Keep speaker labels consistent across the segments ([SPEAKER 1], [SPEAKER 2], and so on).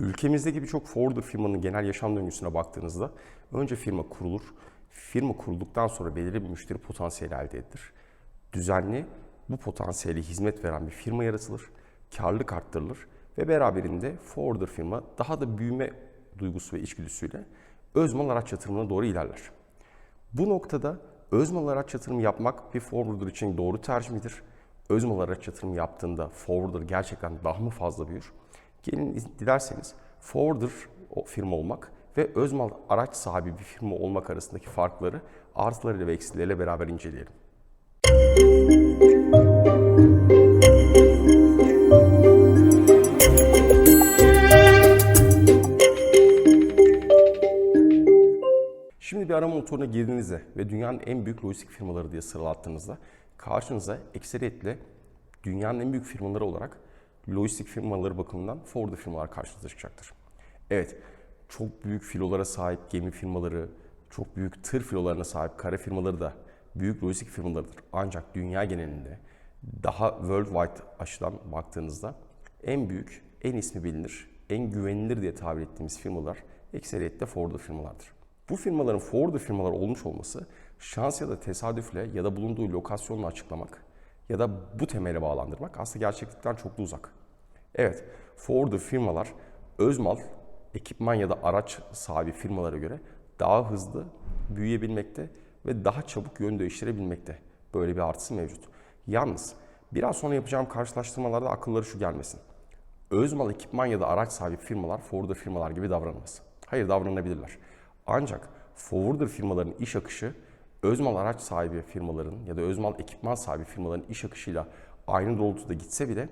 [SPEAKER 1] Ülkemizdeki birçok forwarder firmanın genel yaşam döngüsüne baktığınızda önce firma kurulur. Firma kurulduktan sonra belirli bir müşteri potansiyeli elde edilir. Düzenli bu potansiyeli hizmet veren bir firma yaratılır. Karlılık arttırılır ve beraberinde forwarder firma daha da büyüme duygusu ve içgüdüsüyle özmal araç yatırımına doğru ilerler. Bu noktada özmal araç yatırımı yapmak bir forwarder için doğru tercih midir? Özmal araç yatırımı yaptığında forwarder gerçekten daha mı fazla büyür? Gelin dilerseniz forwarder firma olmak ve özmal araç sahibi bir firma olmak arasındaki farkları artılarıyla ve eksileriyle beraber inceleyelim. Şimdi bir arama motoruna girdiğinizde ve dünyanın en büyük lojistik firmaları diye sıralattığınızda karşınıza ekseriyetle dünyanın en büyük firmaları olarak lojistik firmaları bakımından forwarder firmalar karşınıza çıkacaktır. Evet, çok büyük filolara sahip gemi firmaları, çok büyük tır filolarına sahip kara firmaları da büyük lojistik firmalarıdır. Ancak dünya genelinde daha worldwide açıdan baktığınızda en büyük, en ismi bilinir, en güvenilir diye tabir ettiğimiz firmalar ekseriyetle forwarder firmalardır. Bu firmaların forwarder firmalar olmuş olması şans ya da tesadüfle ya da bulunduğu lokasyonla açıklamak ya da bu temele bağlandırmak aslında gerçeklikten çok da uzak. Evet, forwarder firmalar özmal, ekipman ya da araç sahibi firmalara göre daha hızlı büyüyebilmekte ve daha çabuk yön değiştirebilmekte. Böyle bir artısı mevcut. Yalnız biraz sonra yapacağım karşılaştırmalarda akılları şu gelmesin. Özmal ekipman ya da araç sahibi firmalar forwarder firmalar gibi davranmaz. Hayır davranabilirler. Ancak forwarder firmaların iş akışı özmal araç sahibi firmaların ya da özmal ekipman sahibi firmaların iş akışıyla aynı doğrultuda gitse bile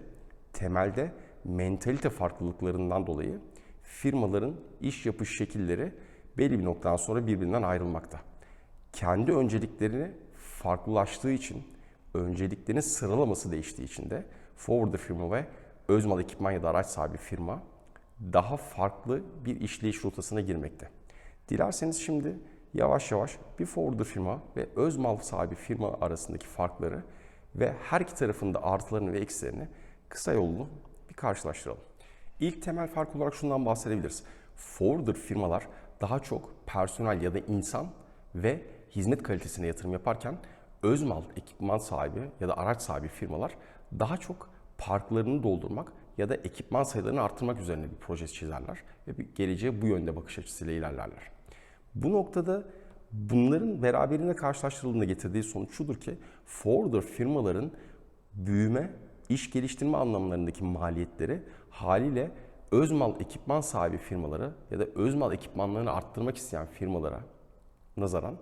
[SPEAKER 1] temelde mentalite farklılıklarından dolayı firmaların iş yapış şekilleri belli bir noktadan sonra birbirinden ayrılmakta. Kendi önceliklerini farklılaştığı için, önceliklerin sıralaması değiştiği için de forwarder firma ve özmal ekipman ya da araç sahibi firma daha farklı bir işleyiş rotasına girmekte. Dilerseniz şimdi yavaş yavaş bir forwarder firma ve öz mal sahibi firma arasındaki farkları ve her iki tarafında artılarını ve eksilerini kısa yollu bir karşılaştıralım. İlk temel fark olarak şundan bahsedebiliriz. Forwarder firmalar daha çok personel ya da insan ve hizmet kalitesine yatırım yaparken öz mal ekipman sahibi ya da araç sahibi firmalar daha çok parklarını doldurmak ya da ekipman sayılarını arttırmak üzerine bir proje çizerler ve bir geleceğe bu yönde bakış açısıyla ilerlerler. Bu noktada bunların beraberinde karşılaştırıldığında getirdiği sonuç şudur ki forwarder firmaların büyüme, iş geliştirme anlamlarındaki maliyetleri haliyle özmal ekipman sahibi firmalara ya da özmal ekipmanlarını arttırmak isteyen firmalara nazaran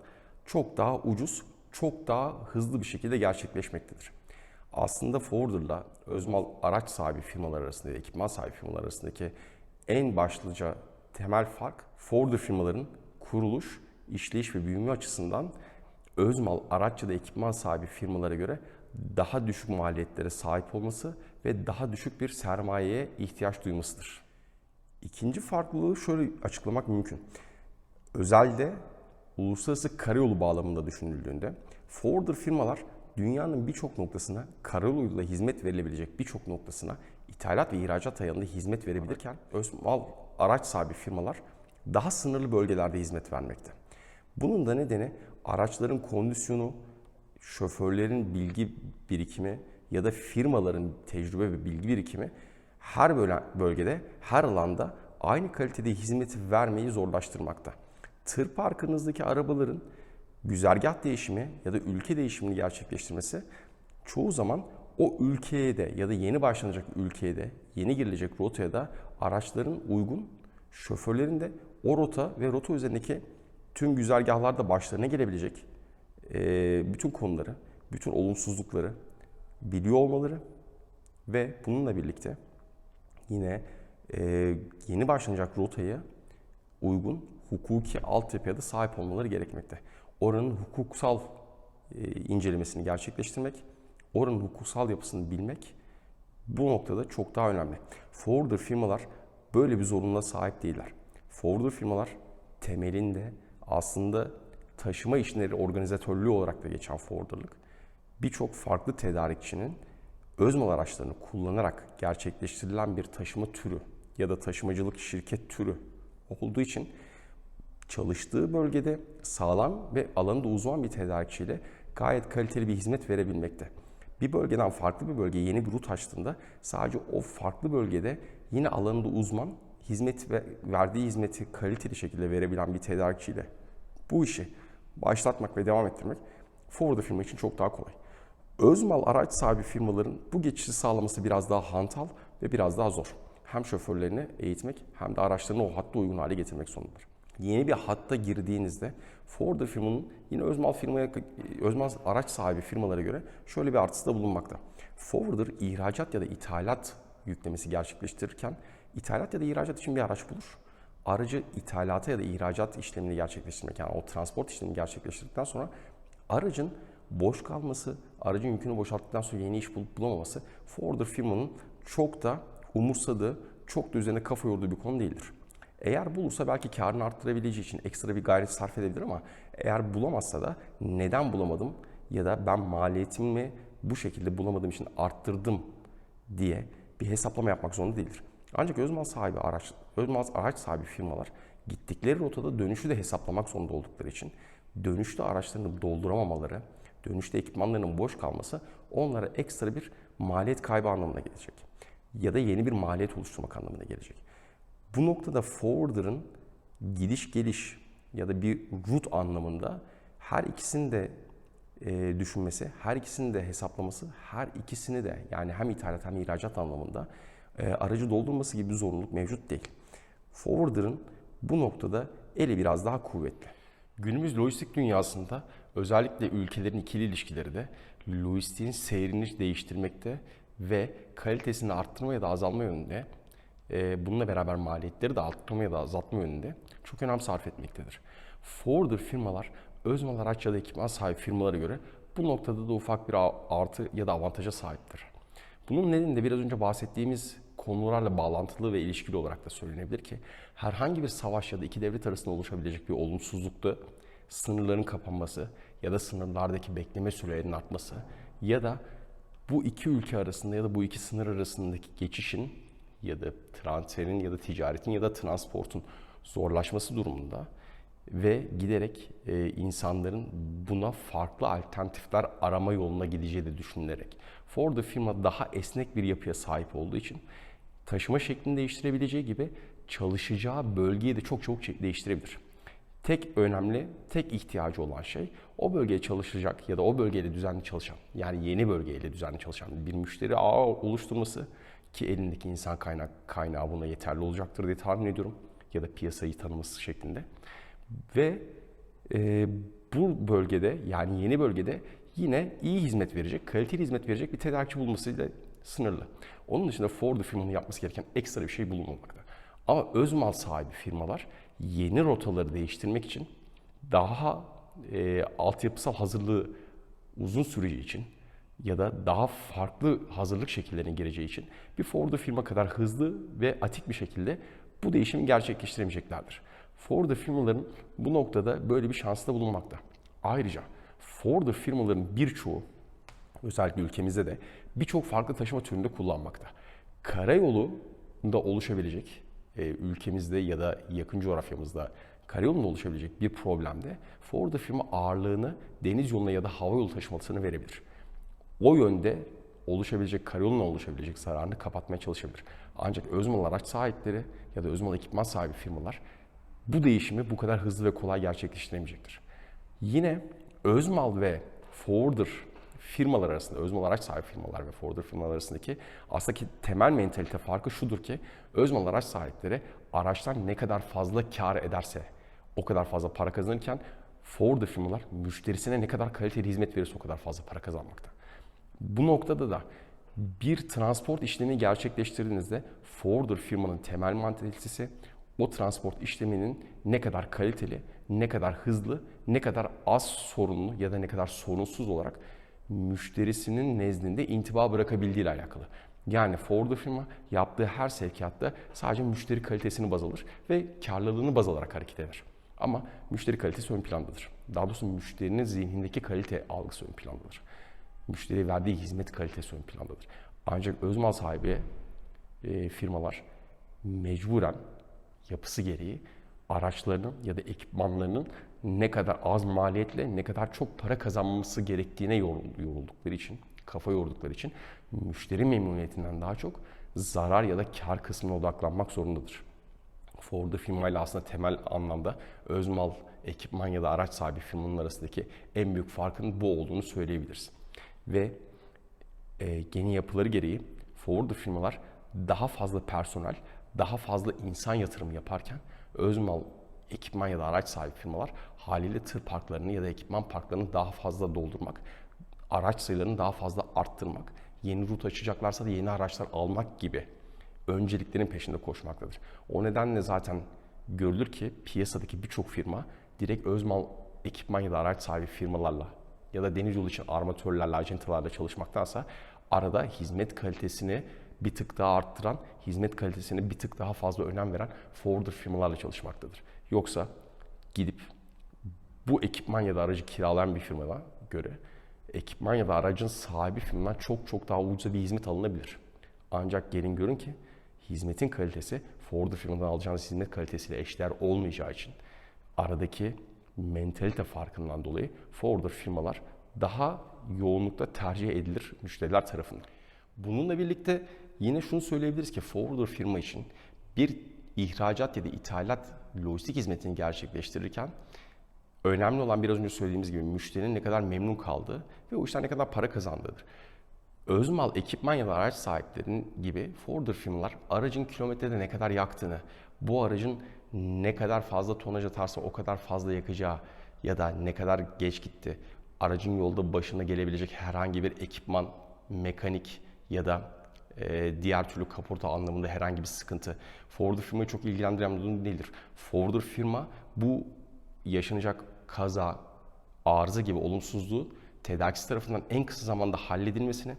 [SPEAKER 1] çok daha ucuz, çok daha hızlı bir şekilde gerçekleşmektedir. Aslında forwarder'la özmal araç sahibi firmalar arasında, ekipman sahibi firmalar arasındaki en başlıca temel fark forwarder firmaların kuruluş, işleyiş ve büyüme açısından özmal araç ya da ekipman sahibi firmalara göre daha düşük maliyetlere sahip olması ve daha düşük bir sermayeye ihtiyaç duymasıdır. İkinci farklılığı şöyle açıklamak mümkün. Özelde uluslararası karayolu bağlamında düşünüldüğünde forwarder firmalar dünyanın birçok noktasına karayoluyla hizmet verilebilecek birçok noktasına ithalat ve ihracat ayarında hizmet verebilirken özmal araç sahibi firmalar daha sınırlı bölgelerde hizmet vermekte. Bunun da nedeni araçların kondisyonu, şoförlerin bilgi birikimi ya da firmaların tecrübe ve bilgi birikimi her bölgede, her alanda aynı kalitede hizmeti vermeyi zorlaştırmakta. Tır parkınızdaki arabaların güzergah değişimi ya da ülke değişimini gerçekleştirmesi çoğu zaman o ülkeye de ya da yeni başlanacak ülkeye de, yeni girilecek rotaya da araçların uygun, şoförlerin de o rota ve rota üzerindeki tüm güzergahlarda başlarına gelebilecek bütün konuları, bütün olumsuzlukları biliyor olmaları ve bununla birlikte yine yeni başlanacak rotaya uygun hukuki altyapıya da sahip olmaları gerekmekte. Oranın hukuksal incelemesini gerçekleştirmek, oranın hukuksal yapısını bilmek bu noktada çok daha önemli. Forwarder firmalar böyle bir zorunluluğa sahip değiller. Forwarder firmalar temelinde aslında taşıma işleri organizatörlüğü olarak da geçen forwarderlık birçok farklı tedarikçinin özmal araçlarını kullanarak gerçekleştirilen bir taşıma türü ya da taşımacılık şirket türü olduğu için çalıştığı bölgede sağlam ve alanında uzman bir tedarikçiyle gayet kaliteli bir hizmet verebilmekte. Bir bölgeden farklı bir bölgeye yeni bir rut açtığında sadece o farklı bölgede yine alanında uzman hizmet ve verdiği hizmeti kaliteli şekilde verebilen bir tedarikçiyle bu işi başlatmak ve devam ettirmek forwarder firma için çok daha kolay. Özmal araç sahibi firmaların bu geçişi sağlaması biraz daha hantal ve biraz daha zor. Hem şoförlerini eğitmek hem de araçlarını o hatta uygun hale getirmek zorundadır. Yeni bir hatta girdiğinizde forwarder firmanın yine özmal firmaya özmal araç sahibi firmalara göre şöyle bir artısı da bulunmakta. Forwarder ihracat ya da ithalat yüklemesi gerçekleştirirken ithalat ya da ihracat için bir araç bulur. Aracı ithalata ya da ihracat işlemini gerçekleştirmek yani o transport işlemini gerçekleştirdikten sonra aracın boş kalması, aracın yükünü boşalttıktan sonra yeni iş bulup bulamaması forwarder firmanın çok da umursadığı, çok da üzerine kafa yorduğu bir konu değildir. Eğer bulursa belki karını arttırabileceği için ekstra bir gayret sarf edebilir ama eğer bulamazsa da neden bulamadım ya da ben maliyetimi bu şekilde bulamadığım için arttırdım diye bir hesaplama yapmak zorunda değildir. Ancak özmal sahibi araç, özmal araç sahibi firmalar gittikleri rotada dönüşü de hesaplamak zorunda oldukları için dönüşte araçlarını dolduramamaları, dönüşte ekipmanlarının boş kalması onlara ekstra bir maliyet kaybı anlamına gelecek. Ya da yeni bir maliyet oluşturmak anlamına gelecek. Bu noktada forwarder'ın gidiş geliş ya da bir root anlamında her ikisini de e, düşünmesi, her ikisini de hesaplaması, her ikisini de yani hem ithalat hem ihracat anlamında e, aracı doldurması gibi bir zorunluluk mevcut değil. Forwarder'ın bu noktada eli biraz daha kuvvetli. Günümüz lojistik dünyasında özellikle ülkelerin ikili ilişkileri de lojistiğin seyrini değiştirmekte ve kalitesini arttırma ya da azalma yönünde e, bununla beraber maliyetleri de arttırma ya da azaltma yönünde çok önem sarf etmektedir. Forwarder firmalar öz mal araç ya da ekipman sahibi firmalara göre bu noktada da ufak bir artı ya da avantaja sahiptir. Bunun nedeni de biraz önce bahsettiğimiz konularla bağlantılı ve ilişkili olarak da söylenebilir ki herhangi bir savaş ya da iki devlet arasında oluşabilecek bir olumsuzlukta sınırların kapanması ya da sınırlardaki bekleme sürelerinin artması ya da bu iki ülke arasında ya da bu iki sınır arasındaki geçişin ya da transferin ya da ticaretin ya da transportun zorlaşması durumunda ve giderek e, insanların buna farklı alternatifler arama yoluna gideceği de düşünülerek. Ford firma daha esnek bir yapıya sahip olduğu için taşıma şeklini değiştirebileceği gibi çalışacağı bölgeyi de çok çabuk değiştirebilir. Tek önemli, tek ihtiyacı olan şey o bölgeye çalışacak ya da o bölgeyle düzenli çalışan, yani yeni bölgeyle düzenli çalışan bir müşteri ağı oluşturması ki elindeki insan kaynak kaynağı buna yeterli olacaktır diye tahmin ediyorum ya da piyasayı tanıması şeklinde. Ve e, bu bölgede yani yeni bölgede yine iyi hizmet verecek, kaliteli hizmet verecek bir tedarikçi bulmasıyla sınırlı. Onun dışında Ford firmanın yapması gereken ekstra bir şey bulunmamakta. Ama öz mal sahibi firmalar yeni rotaları değiştirmek için daha e, altyapısal hazırlığı uzun süreceği için ya da daha farklı hazırlık şekillerine gireceği için bir Ford firma kadar hızlı ve atik bir şekilde bu değişimi gerçekleştiremeyeceklerdir. Ford firmaların bu noktada böyle bir şansı da bulunmakta. Ayrıca Ford firmaların birçoğu özellikle ülkemizde de birçok farklı taşıma türünde kullanmakta. Karayolunda oluşabilecek e, ülkemizde ya da yakın coğrafyamızda karayolunda oluşabilecek bir problemde Ford firma ağırlığını deniz yoluna ya da hava yolu taşımasını verebilir. O yönde oluşabilecek, karayoluna oluşabilecek zararını kapatmaya çalışabilir. Ancak özmal araç sahipleri ya da özmal ekipman sahibi firmalar bu değişimi bu kadar hızlı ve kolay gerçekleştiremeyecektir. Yine özmal ve forwarder firmalar arasında, özmal araç sahibi firmalar ve forwarder firmalar arasındaki aslında ki temel mentalite farkı şudur ki özmal araç sahipleri araçtan ne kadar fazla kar ederse o kadar fazla para kazanırken forwarder firmalar müşterisine ne kadar kaliteli hizmet verirse o kadar fazla para kazanmakta. Bu noktada da bir transport işlemi gerçekleştirdiğinizde forwarder firmanın temel mantalitesi o transport işleminin ne kadar kaliteli, ne kadar hızlı, ne kadar az sorunlu ya da ne kadar sorunsuz olarak müşterisinin nezdinde intiba bırakabildiği ile alakalı. Yani Ford firma yaptığı her sevkiyatta sadece müşteri kalitesini baz alır ve karlılığını baz alarak hareket eder. Ama müşteri kalitesi ön plandadır. Daha doğrusu müşterinin zihnindeki kalite algısı ön plandadır. Müşteriye verdiği hizmet kalitesi ön plandadır. Ancak öz mal sahibi e, firmalar mecburen yapısı gereği araçlarının ya da ekipmanlarının ne kadar az maliyetle ne kadar çok para kazanması gerektiğine yorul- yoruldukları için, kafa yordukları için müşteri memnuniyetinden daha çok zarar ya da kar kısmına odaklanmak zorundadır. Ford'u firmayla aslında temel anlamda özmal ekipman ya da araç sahibi firmanın arasındaki en büyük farkın bu olduğunu söyleyebiliriz. Ve e, yeni yapıları gereği forward firmalar daha fazla personel, daha fazla insan yatırımı yaparken özmal ekipman ya da araç sahibi firmalar haliyle tır parklarını ya da ekipman parklarını daha fazla doldurmak, araç sayılarını daha fazla arttırmak, yeni rut açacaklarsa da yeni araçlar almak gibi önceliklerin peşinde koşmaktadır. O nedenle zaten görülür ki piyasadaki birçok firma direkt özmal ekipman ya da araç sahibi firmalarla ya da deniz yolu için armatörlerle, acentelerle çalışmaktansa arada hizmet kalitesini bir tık daha arttıran, hizmet kalitesine bir tık daha fazla önem veren forwarder firmalarla çalışmaktadır. Yoksa gidip bu ekipman ya da aracı kiralayan bir firmaya göre ekipman ya da aracın sahibi firmadan çok çok daha ucuza bir hizmet alınabilir. Ancak gelin görün ki hizmetin kalitesi forwarder firmadan alacağınız hizmet kalitesiyle eşdeğer olmayacağı için aradaki mentalite farkından dolayı forwarder firmalar daha yoğunlukta tercih edilir müşteriler tarafından. Bununla birlikte yine şunu söyleyebiliriz ki forwarder firma için bir ihracat ya da ithalat lojistik hizmetini gerçekleştirirken önemli olan biraz önce söylediğimiz gibi müşterinin ne kadar memnun kaldığı ve o işten ne kadar para kazandığıdır. Özmal ekipman ya da araç sahiplerinin gibi forwarder firmalar aracın kilometrede ne kadar yaktığını, bu aracın ne kadar fazla tonaj atarsa o kadar fazla yakacağı ya da ne kadar geç gitti, aracın yolda başına gelebilecek herhangi bir ekipman, mekanik ya da e, diğer türlü kaporta anlamında herhangi bir sıkıntı forwarder firmayı çok ilgilendiren durum değildir. Forwarder firma bu yaşanacak kaza, arıza gibi olumsuzluğu tedarikçi tarafından en kısa zamanda halledilmesini,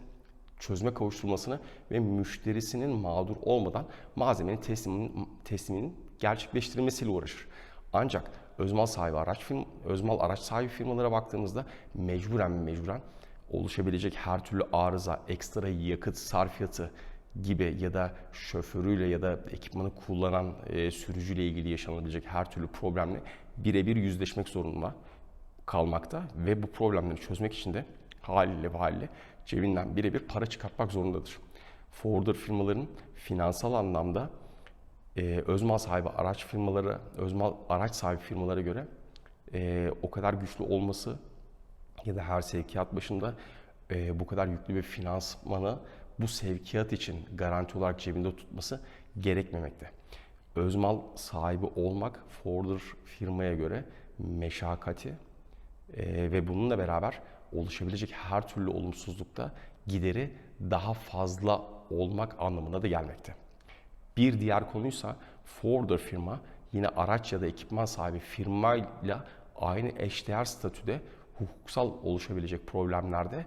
[SPEAKER 1] çözüme kavuşturulmasını ve müşterisinin mağdur olmadan malzemenin tesliminin, tesliminin gerçekleştirilmesiyle uğraşır. Ancak özmal sahibi araç firm, özmal araç sahibi firmalara baktığımızda mecburen mecburen oluşabilecek her türlü arıza, ekstra yakıt sarfiyatı gibi ya da şoförüyle ya da ekipmanı kullanan e, sürücüyle ilgili yaşanabilecek her türlü problemle birebir yüzleşmek zorunda kalmakta ve bu problemleri çözmek için de haliyle ve haliyle cebinden birebir para çıkartmak zorundadır. Forwarder firmaların finansal anlamda e, özmal sahibi araç firmaları, özmal araç sahibi firmalara göre e, o kadar güçlü olması ya da her sevkiyat başında e, bu kadar yüklü bir finansmanı bu sevkiyat için garanti olarak cebinde tutması gerekmemekte. Özmal sahibi olmak forwarder firmaya göre meşakkati e, ve bununla beraber oluşabilecek her türlü olumsuzlukta gideri daha fazla olmak anlamına da gelmekte. Bir diğer konuysa forwarder firma yine araç ya da ekipman sahibi firmayla aynı eşdeğer statüde hukuksal oluşabilecek problemlerde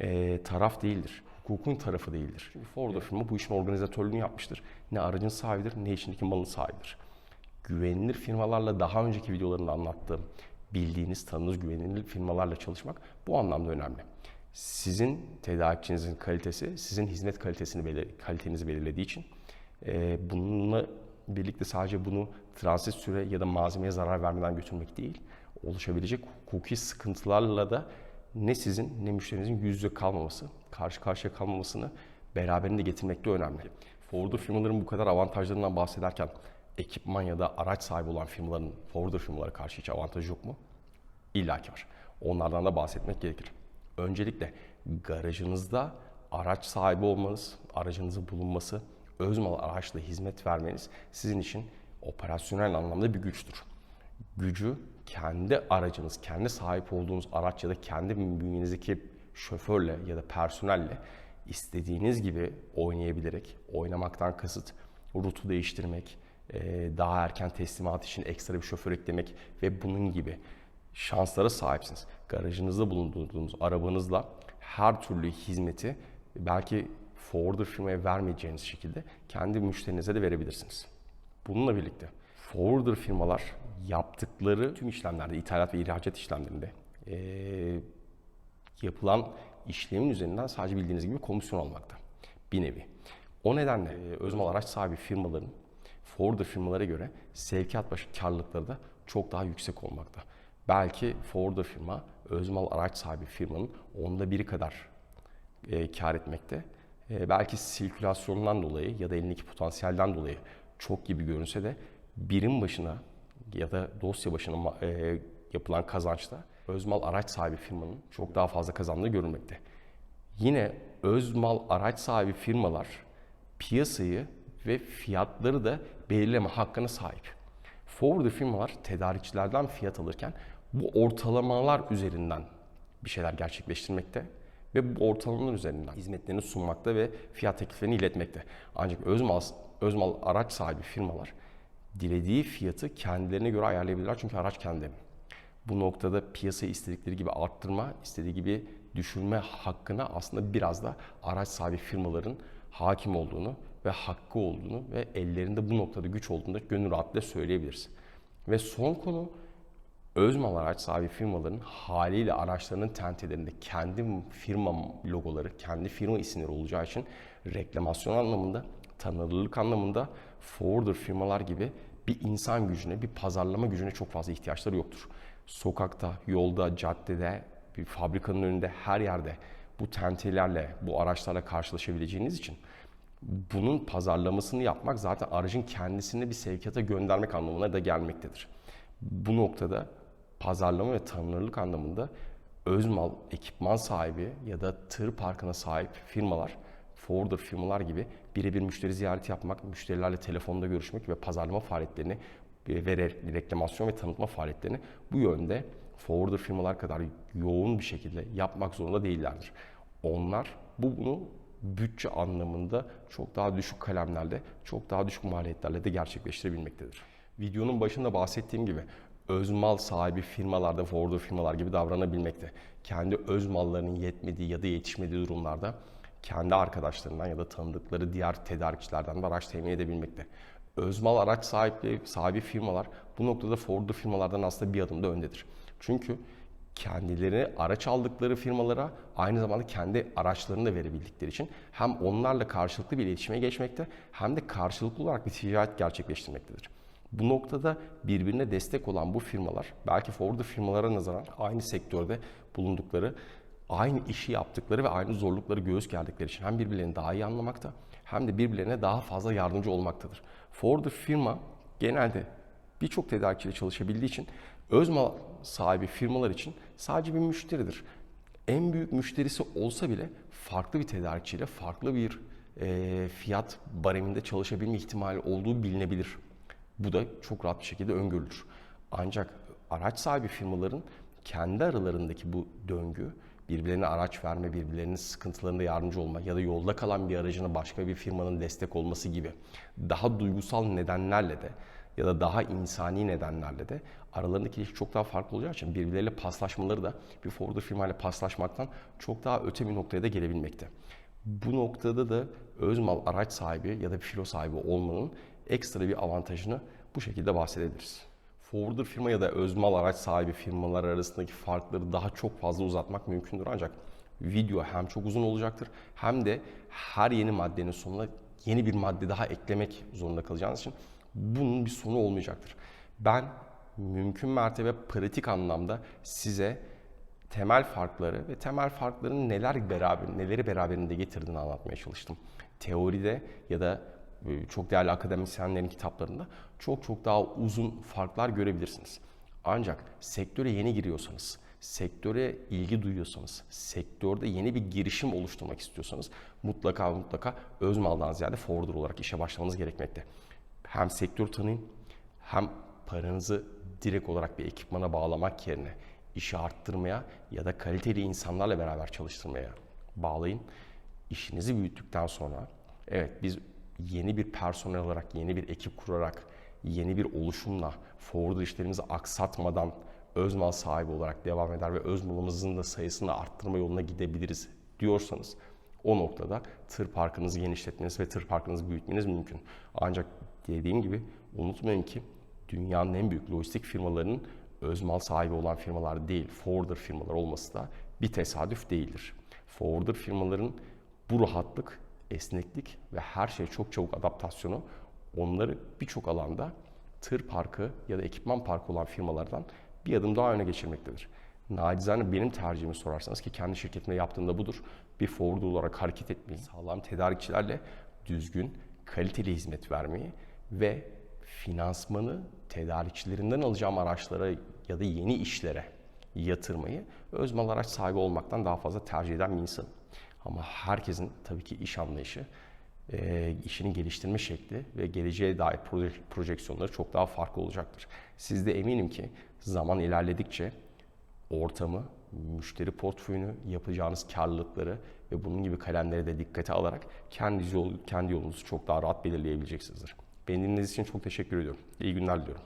[SPEAKER 1] e, taraf değildir. Hukukun tarafı değildir. Çünkü forwarder firma bu işin organizatörlüğünü yapmıştır. Ne aracın sahibidir ne içindeki malın sahibidir. Güvenilir firmalarla daha önceki videolarımda anlattığım bildiğiniz, tanıdığınız güvenilir firmalarla çalışmak bu anlamda önemli. Sizin tedarikçinizin kalitesi, sizin hizmet kalitesini belir kalitenizi belirlediği için e, bununla birlikte sadece bunu transit süre ya da malzemeye zarar vermeden götürmek değil, oluşabilecek hukuki sıkıntılarla da ne sizin ne müşterinizin yüz yüze kalmaması, karşı karşıya kalmamasını beraberinde getirmekte önemli. Forwarder firmaların bu kadar avantajlarından bahsederken ekipman ya da araç sahibi olan firmaların forwarder firmalara karşı hiç avantajı yok mu? İlla ki var. Onlardan da bahsetmek gerekir. Öncelikle garajınızda araç sahibi olmanız, aracınızın bulunması, özmal araçla hizmet vermeniz sizin için operasyonel anlamda bir güçtür. Gücü kendi aracınız, kendi sahip olduğunuz araç ya da kendi bünyenizdeki şoförle ya da personelle istediğiniz gibi oynayabilerek, oynamaktan kasıt rutu değiştirmek, daha erken teslimat için ekstra bir şoför eklemek ve bunun gibi şanslara sahipsiniz. Garajınızda bulundurduğunuz arabanızla her türlü hizmeti belki forwarder firmaya vermeyeceğiniz şekilde kendi müşterinize de verebilirsiniz. Bununla birlikte forwarder firmalar yaptıkları tüm işlemlerde, ithalat ve ihracat işlemlerinde e, yapılan işlemin üzerinden sadece bildiğiniz gibi komisyon almakta. Bir nevi. O nedenle e, özmal araç sahibi firmaların forwarder firmalara göre sevkiyat başı karlılıkları da çok daha yüksek olmakta. Belki forwarder firma özmal araç sahibi firmanın onda biri kadar e, kar etmekte. E, belki sirkülasyondan dolayı ya da elindeki potansiyelden dolayı çok gibi görünse de birim başına ya da dosya başına e, yapılan kazançta özmal araç sahibi firmanın çok daha fazla kazandığı görülmekte. Yine özmal araç sahibi firmalar piyasayı ve fiyatları da belirleme hakkına sahip. Forwarder firmalar tedarikçilerden fiyat alırken bu ortalamalar üzerinden bir şeyler gerçekleştirmekte ve bu ortalamalar üzerinden hizmetlerini sunmakta ve fiyat tekliflerini iletmekte. Ancak özmal, özmal araç sahibi firmalar dilediği fiyatı kendilerine göre ayarlayabilirler çünkü araç kendi. Bu noktada piyasayı istedikleri gibi arttırma, istediği gibi düşürme hakkına aslında biraz da araç sahibi firmaların hakim olduğunu ve hakkı olduğunu ve ellerinde bu noktada güç olduğunu da gönül rahatlığıyla söyleyebiliriz. Ve son konu Özmal araç sahibi firmaların haliyle araçlarının tentelerinde kendi firma logoları, kendi firma isimleri olacağı için reklamasyon anlamında, tanınırlık anlamında forwarder firmalar gibi bir insan gücüne, bir pazarlama gücüne çok fazla ihtiyaçları yoktur. Sokakta, yolda, caddede, bir fabrikanın önünde, her yerde bu tentelerle, bu araçlarla karşılaşabileceğiniz için bunun pazarlamasını yapmak zaten aracın kendisini bir sevkiyata göndermek anlamına da gelmektedir. Bu noktada pazarlama ve tanınırlık anlamında özmal, ekipman sahibi ya da tır parkına sahip firmalar, forwarder firmalar gibi birebir müşteri ziyareti yapmak, müşterilerle telefonda görüşmek ve pazarlama faaliyetlerini ve re- reklamasyon ve tanıtma faaliyetlerini bu yönde forwarder firmalar kadar yoğun bir şekilde yapmak zorunda değillerdir. Onlar bu bunu bütçe anlamında çok daha düşük kalemlerle, çok daha düşük maliyetlerle de gerçekleştirebilmektedir. Videonun başında bahsettiğim gibi öz mal sahibi firmalarda forwarder firmalar gibi davranabilmekte. Kendi öz mallarının yetmediği ya da yetişmediği durumlarda kendi arkadaşlarından ya da tanıdıkları diğer tedarikçilerden de araç temin edebilmekte. Özmal araç sahibi, sahibi firmalar bu noktada forwarder firmalardan aslında bir adım da öndedir. Çünkü kendileri araç aldıkları firmalara aynı zamanda kendi araçlarını da verebildikleri için hem onlarla karşılıklı bir iletişime geçmekte hem de karşılıklı olarak bir ticaret gerçekleştirmektedir. Bu noktada birbirine destek olan bu firmalar belki forwarder firmalara nazaran aynı sektörde bulundukları, aynı işi yaptıkları ve aynı zorlukları göğüs gerdikleri için hem birbirlerini daha iyi anlamakta hem de birbirlerine daha fazla yardımcı olmaktadır. Forwarder firma genelde birçok tedarikçiyle çalışabildiği için özmal sahibi firmalar için sadece bir müşteridir. En büyük müşterisi olsa bile farklı bir tedarikçiyle farklı bir e, fiyat bareminde çalışabilme ihtimali olduğu bilinebilir. Bu da çok rahat bir şekilde öngörülür. Ancak araç sahibi firmaların kendi aralarındaki bu döngü, birbirlerine araç verme, birbirlerinin sıkıntılarında yardımcı olma ya da yolda kalan bir aracına başka bir firmanın destek olması gibi daha duygusal nedenlerle de ya da daha insani nedenlerle de aralarındaki ilişki çok daha farklı olacağı için birbirleriyle paslaşmaları da bir forwarder firmayla paslaşmaktan çok daha öte bir noktaya da gelebilmekte. Bu noktada da özmal araç sahibi ya da bir filo sahibi olmanın ekstra bir avantajını bu şekilde bahsedebiliriz. Forwarder firma ya da özmal araç sahibi firmalar arasındaki farkları daha çok fazla uzatmak mümkündür ancak video hem çok uzun olacaktır hem de her yeni maddenin sonuna yeni bir madde daha eklemek zorunda kalacağınız için bunun bir sonu olmayacaktır. Ben mümkün mertebe pratik anlamda size temel farkları ve temel farkların neler beraber neleri beraberinde getirdiğini anlatmaya çalıştım. Teoride ya da çok değerli akademisyenlerin kitaplarında çok çok daha uzun farklar görebilirsiniz. Ancak sektöre yeni giriyorsanız, sektöre ilgi duyuyorsanız, sektörde yeni bir girişim oluşturmak istiyorsanız mutlaka mutlaka öz maldan ziyade forwarder olarak işe başlamanız gerekmekte. Hem sektör tanıyın hem paranızı direkt olarak bir ekipmana bağlamak yerine işi arttırmaya ya da kaliteli insanlarla beraber çalıştırmaya bağlayın. İşinizi büyüttükten sonra evet biz yeni bir personel olarak, yeni bir ekip kurarak, yeni bir oluşumla forwarder işlerimizi aksatmadan öz mal sahibi olarak devam eder ve öz malımızın da sayısını arttırma yoluna gidebiliriz diyorsanız o noktada tır parkınızı genişletmeniz ve tır parkınızı büyütmeniz mümkün. Ancak dediğim gibi unutmayın ki dünyanın en büyük lojistik firmalarının öz mal sahibi olan firmalar değil, forwarder firmalar olması da bir tesadüf değildir. Forwarder firmaların bu rahatlık, esneklik ve her şey çok çabuk adaptasyonu onları birçok alanda tır parkı ya da ekipman parkı olan firmalardan bir adım daha öne geçirmektedir. Nacizane benim tercihimi sorarsanız ki kendi şirketimde yaptığımda budur. Bir forward olarak hareket etmeyi, sağlam tedarikçilerle düzgün, kaliteli hizmet vermeyi ve finansmanı tedarikçilerinden alacağım araçlara ya da yeni işlere yatırmayı özmal araç sahibi olmaktan daha fazla tercih eden bir insanım. Ama herkesin tabii ki iş anlayışı, e, işini geliştirme şekli ve geleceğe dair proje- projeksiyonları çok daha farklı olacaktır. Siz de eminim ki zaman ilerledikçe ortamı, müşteri portföyünü, yapacağınız karlılıkları ve bunun gibi kalemleri de dikkate alarak kendi, yol, kendi yolunuzu çok daha rahat belirleyebileceksinizdir. Beni dinlediğiniz için çok teşekkür ediyorum. İyi günler diliyorum.